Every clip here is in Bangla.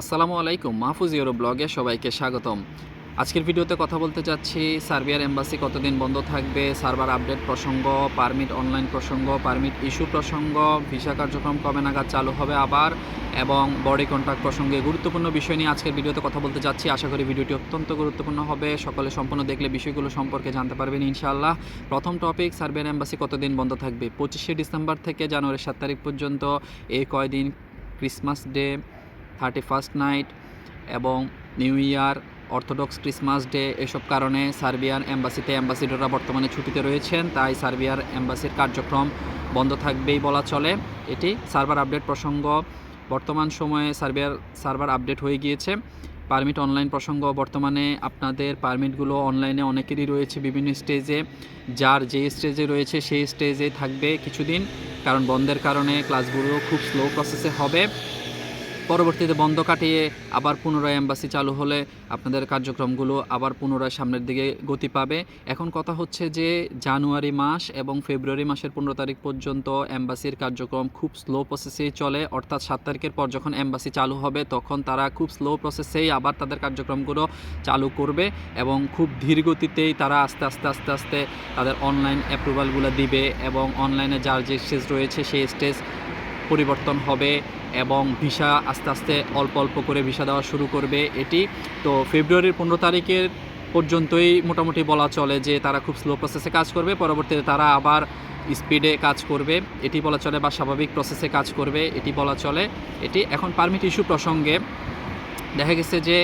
আসসালামু আলাইকুম, মাহফুজ ইউরো ব্লগে সবাইকে স্বাগতম। আজকের ভিডিওতে কথা বলতে চাচ্ছি, সার্বিয়ার এম্বাসি কতদিন বন্ধ থাকবে, সার্ভার আপডেট প্রসঙ্গ, পারমিট অনলাইন প্রসঙ্গ, পারমিট ইস্যু প্রসঙ্গ, ভিসা কার্যক্রম কবে নাগাদ চালু হবে আবার, এবং বডি কন্ট্রাক্ট প্রসঙ্গে গুরুত্বপূর্ণ বিষয় নিয়ে আজকের ভিডিওতে কথা বলতে চাচ্ছি। আশা করি ভিডিওটি অত্যন্ত গুরুত্বপূর্ণ হবে। সকলে সম্পূর্ণ দেখলে বিষয়গুলো সম্পর্কে জানতে পারবেন ইনশাআল্লাহ। প্রথম টপিক, সার্বিয়ার এম্বাসি কতদিন বন্ধ থাকবে? পঁচিশে ডিসেম্বর থেকে জানুয়ারি সাত তারিখ পর্যন্ত এই কয়দিন? Christmas day thirty first night এবং new year, orthodox Christmas day এসব কারণে সার্বিয়ার এম্বাসিতে অ্যাম্বাসিডররা বর্তমানে ছুটিতে রয়েছেন, তাই সার্বিয়ার এম্বাসির কার্যক্রম বন্ধ থাকবেই বলা চলে। এটি সার্ভার আপডেট প্রসঙ্গ, বর্তমান সময়ে সার্বিয়ার সার্ভার আপডেট হয়ে গিয়েছে। পারমিট অনলাইন প্রসঙ্গ, বর্তমানে আপনাদের পারমিটগুলো অনলাইনে অনেকেরই রয়েছে বিভিন্ন স্টেজে, যার যে স্টেজে রয়েছে সেই স্টেজে থাকবে কিছুদিন, কারণ বন্ধের কারণে ক্লাসগুলো খুব স্লো প্রসেসে হবে। পরবর্তীতে বন্ধ কাটিয়ে আবার পুনরায় অ্যাম্বাসি চালু হলে আপনাদের কার্যক্রমগুলো আবার পুনরায় সামনের দিকে গতি পাবে। এখন কথা হচ্ছে যে জানুয়ারি মাস এবং ফেব্রুয়ারি মাসের পনেরো তারিখ পর্যন্ত অ্যাম্বাসির কার্যক্রম খুব স্লো প্রসেসেই চলে। অর্থাৎ সাত তারিখের পর যখন অ্যাম্বাসি চালু হবে, তখন তারা খুব স্লো প্রসেসেই আবার তাদের কার্যক্রমগুলো চালু করবে এবং খুব ধীর গতিতেই তারা আস্তে আস্তে আস্তে আস্তে তাদের অনলাইন অ্যাপ্রুভালগুলো দিবে এবং অনলাইনে যার যে স্টেজ রয়েছে, সেই স্টেজ পরিবর্তন হবে। এবং ভিসা আস্তে আস্তে অল্প অল্প করে ভিসা দেওয়া শুরু করবে এটি। তো ফেব্রুয়ারির পনেরো তারিখের পর্যন্তই মোটামুটি বলা চলে যে তারা খুব স্লো প্রসেসে কাজ করবে, পরবর্তীতে তারা আবার স্পিডে কাজ করবে। এটি বলা চলে বা স্বাভাবিক প্রসেসে কাজ করবে, এটি বলা চলে। এটি এখন পারমিট ইস্যু প্রসঙ্গে দেখা গেছে যে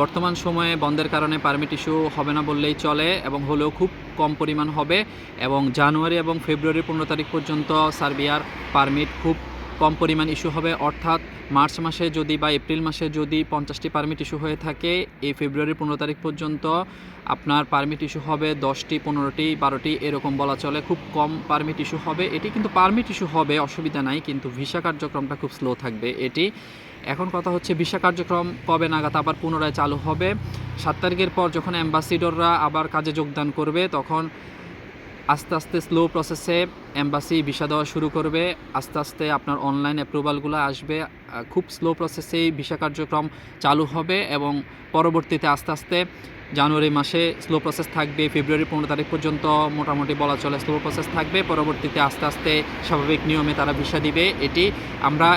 বর্তমান সময়ে বন্ধের কারণে পারমিট ইস্যু হবে না বললেই চলে এবং হলেও খুব কম পরিমাণ হবে এবং জানুয়ারি এবং ফেব্রুয়ারি পনেরো তারিখ পর্যন্ত সার্বিয়ার পারমিট খুব কম পরিমাণ ইস্যু হবে। অর্থাৎ মার্চ মাসে যদি বা এপ্রিল মাসে যদি পঞ্চাশটি পারমিট ইস্যু হয়ে থাকে, এই ফেব্রুয়ারি পনেরো তারিখ পর্যন্ত আপনার পারমিট ইস্যু হবে দশটি, পনেরোটি, বারোটি, এরকম বলা চলে। খুব কম পারমিট ইস্যু হবে। এটি কিন্তু পারমিট ইস্যু হবে, অসুবিধা নাই, কিন্তু ভিসা কার্যক্রমটা খুব স্লো থাকবে এটি। এখন কথা হচ্ছে ভিসা কার্যক্রম কবে নাগাদ আবার পুনরায় চালু হবে? সাত তারিখের পর যখন অ্যাম্বাসিডররা আবার কাজে যোগদান করবে, তখন আস্তে আস্তে স্লো প্রসেসে এম্বাসি ভিসা দেওয়া শুরু করবে। আস্তে আস্তে আপনার অনলাইন অ্যাপ্রুভালগুলো আসবে। খুব স্লো প্রসেসেই ভিসা কার্যক্রম চালু হবে এবং পরবর্তীতে আস্তে আস্তে জানুয়ারি মাসে স্লো প্রসেস থাকবে ফেব্রুয়ারি পনেরো তারিখ পর্যন্ত মোটামুটি বলা চলে স্লো প্রসেস থাকবে। পরবর্তীতে আস্তে আস্তে স্বাভাবিক নিয়মে তারা ভিসা দিবে। এটি আমরা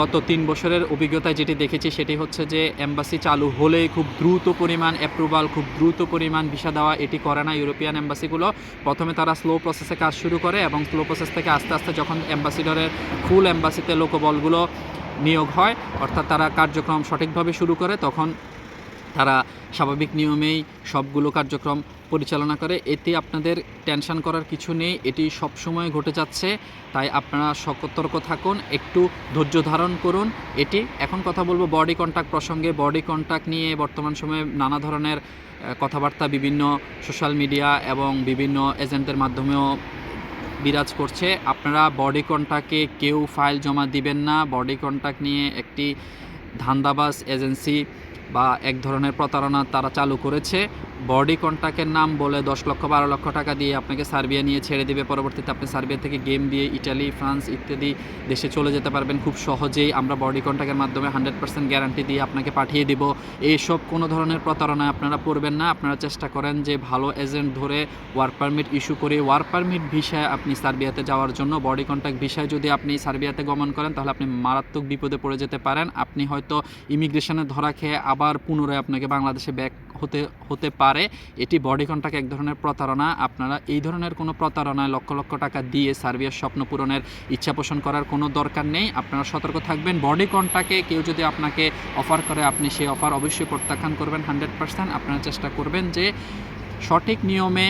গত তিন বছরের অভিজ্ঞতায় যেটি দেখেছি সেটি হচ্ছে যে এম্বাসি চালু হলে খুব দ্রুত পরিমাণ অ্যাপ্রুভাল খুব দ্রুত পরিমাণ ভিসা দেওয়া এটি করে না ইউরোপিয়ান এম্বাসিগুলো প্রথমে তারা স্লো প্রসেসে কাজ শুরু করে এবং স্লো প্রসেস থেকে আস্তে আস্তে যখন অ্যাম্বাসিডরের ফুল এম্বাসিতে লোকবলগুলো নিয়োগ হয়, অর্থাৎ তারা কার্যক্রম সঠিকভাবে শুরু করে, তখন তারা স্বাভাবিক নিয়মেই সবগুলো কার্যক্রম পরিচালনা করে। এতে আপনাদের টেনশন করার কিছু নেই, এটি সবসময় ঘটে যাচ্ছে। তাই আপনারা সতর্ক থাকুন, একটু ধৈর্য ধারণ করুন। এটি এখন কথা বলব বডি কন্ট্যাক্ট প্রসঙ্গে। বডি কন্ট্যাক্ট নিয়ে বর্তমান সময়ে নানা ধরনের কথাবার্তা বিভিন্ন সোশ্যাল মিডিয়া এবং বিভিন্ন এজেন্টদের মাধ্যমেও বিরাজ করছে। আপনারা বডি কন্ট্যাক্টে কেউ ফাইল জমা দিবেন না। বডি কন্ট্যাক্ট নিয়ে একটি ধান্দাবাজ এজেন্সি বা এক ধরনের প্রতারণা তারা চালু করেছে। বডি কন্ট্যাক্টের নাম বলে দশ লক্ষ, বারো লক্ষ টাকা দিয়ে আপনাকে সার্বিয়া নিয়ে ছেড়ে দিবে। পরবর্তীতে আপনি সার্বিয়া থেকে গেম দিয়ে ইটালি, ফ্রান্স ইত্যাদি দেশে চলে যেতে পারবেন খুব সহজেই। আমরা বডি কন্ট্যাক্টের মাধ্যমে হান্ড্রেড পার্সেন্ট গ্যারান্টি দিয়ে আপনাকে পাঠিয়ে দিব। এইসব কোনো ধরনের প্রতারণায় আপনারা পড়বেন না। আপনারা চেষ্টা করেন যে ভালো এজেন্ট ধরে ওয়ার্ক পারমিট ইস্যু করে ওয়ার্ক পারমিট ভিসায় আপনি সার্বিয়াতে যাওয়ার জন্য, বডি কন্ট্যাক্ট ভিসায় যদি আপনি সার্বিয়াতে গমন করেন, তাহলে আপনি মারাত্মক বিপদে পড়ে যেতে পারেন। আপনি হয়তো ইমিগ্রেশনে ধরা খেয়ে আবার পুনরায় আপনাকে বাংলাদেশে ব্যাক হতে হতে পারে। এটি বডি কন্ট্যাক্ট এক ধরনের প্রতারণা। আপনারা এই ধরনের কোনো প্রতারণায় লক্ষ লক্ষ টাকা দিয়ে সার্বিয়ার স্বপ্ন পূরণের ইচ্ছা পোষণ করার কোনো দরকার নেই। আপনারা সতর্ক থাকবেন। বডি কন্টাকে কেউ যদি আপনাকে অফার করে, আপনি সেই অফার অবশ্যই প্রত্যাখ্যান করবেন হান্ড্রেড পার্সেন্ট আপনারা চেষ্টা করবেন যে সঠিক নিয়মে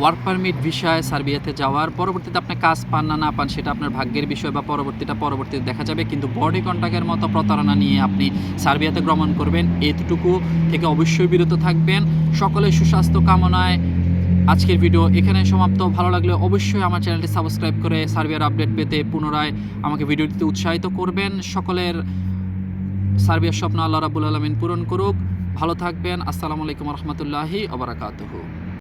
ওয়ার্ক পারমিট বিষয়ে সার্বিয়াতে যাওয়ার পরবর্তীতে আপনি কাজ পান না না পান, সেটা আপনার ভাগ্যের বিষয় বা পরবর্তীটা পরবর্তীতে দেখা যাবে। কিন্তু বডি কন্ট্যাক্টের মতো প্রতারণা নিয়ে আপনি সার্বিয়াতে ভ্রমণ করবেন, এতটুকু থেকে অবশ্যই বিরত থাকবেন। সকলের সুস্বাস্থ্য কামনায় আজকের ভিডিও এখানে সমাপ্ত। ভালো লাগলে অবশ্যই আমার চ্যানেলটি সাবস্ক্রাইব করে সার্বিয়ার আপডেট পেতে পুনরায় আমাকে ভিডিও দিতে উৎসাহিত করবেন। সকলের সার্বিয়ার স্বপ্ন আল্লাহ রাবুল আলমিন পূরণ করুক। ভালো থাকবেন। আসসালামু আলাইকুম রহমতুল্লাহি আবরাকাতহু